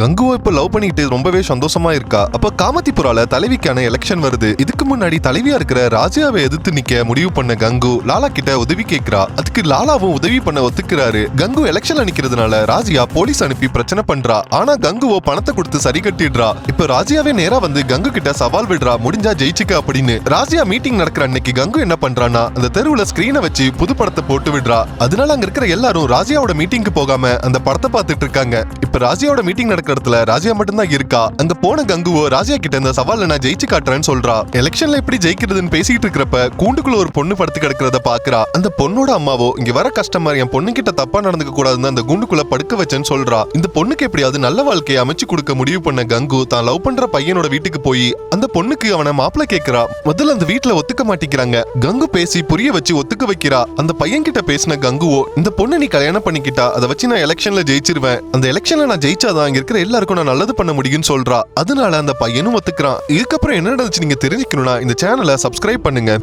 கங்குவோ இப்ப லவ் பண்ணிட்டு ரொம்பவே சந்தோஷமா இருக்கா? அப்ப காமத்திபுரால தலைவிக்கான எலெக்ஷன் வருது. இதுக்கு முன்னாடி தலைவியா இருக்கிற ராஜாவை எதிர்த்து நிக்க முடிவு பண்ண கங்கு லாலா கிட்ட உதவி கேட்கிறா. அதுக்கு லாலாவும் உதவி பண்ண ஒத்துக்கிறாரு. கங்கு எலெக்ஷன்ல நிக்கிறதுனால ராஜியா போலீஸ் அனுப்பி பிரச்சனை பண்றா. ஆனா கங்குவோ பணத்தை கொடுத்து சரி கட்டிடுறா. இப்ப ராஜியாவே நேரா வந்து கங்கு கிட்ட சவால் விடுறா. முடிஞ்சா ஜெயிச்சுக்க அப்படின்னு. ராஜியா மீட்டிங் நடக்கிற அன்னைக்கு கங்கு என்ன பண்றான்னா அந்த தெருவுல ஸ்கிரீனை வச்சு புது படத்தை போட்டு விடுறா. அதனால அங்க இருக்கிற எல்லாரும் ராஜியாவோட மீட்டிங்க்கு போகாம அந்த படத்தை பார்த்துட்டு இருக்காங்க. இப்ப ராஜியாவோட மீட்டிங் நடக்கிற இடத்துல ராஜியா மட்டும்தான் இருக்கா? அங்க போன கங்குவோ ராஜியா கிட்ட இந்த சவால நான் ஜெயிச்சு காட்டுறேன்னு சொல்றா. எலெக்ஷன்ல எப்படி ஜெயிக்கிறதுன்னு பேசிட்டு இருக்கிறப்ப கூண்டுக்குள்ள ஒரு பொண்ணு படுத்து கிடக்கிறத பாக்குறா. அந்த பொண்ணோட அம்மாவோ இங்க வர கஸ்டமர் என் பொண்ணு கிட்ட தப்பா நடந்துக்க கூடாதுன்னு அந்த கூண்டுக்குள்ள படுக்க வச்சேன்னு சொல்றா. இந்த பொண்ணுக்கு எப்படியாவது நல்ல வாழ்க்கையை அமைச்சு கொடுக்க முடிவு பண்ண கங்கு தான் லவ் பண்ற பையனோட வீட்டுக்கு போய் அந்த பொண்ணுக்கு அவனை மாப்பிள கேக்குறா. முதல்ல அந்த வீட்டுல ஒத்துக்க மாட்டேங்கிறாங்க. கங்கு பேசி புரிய வச்சு ஒத்துக்க வைக்கிறா. அந்த பையன் கிட்ட பேசின கங்குவோ இந்த பொண்ணு நீ கல்யாணம் பண்ணிக்கிட்டா அதை வச்சு நான் எலெக்ஷன்ல ஜெயிச்சிருவேன். அந்த எலெக்ஷன்ல நான் ஜெயிச்சாதான் இங்க இருக்கிற எல்லாருக்கும் நான் நல்லது பண்ண முடியும்னு சொல்றா. அதனால அந்த பையனும் ஒத்துக்கிறான். இதுக்கப்புறம் என்ன நடந்துச்சு நீங்க தெரிஞ்சுக்கணும்னா இந்த சேனலை சப்ஸ்கிரைப் பண்ணுங்க.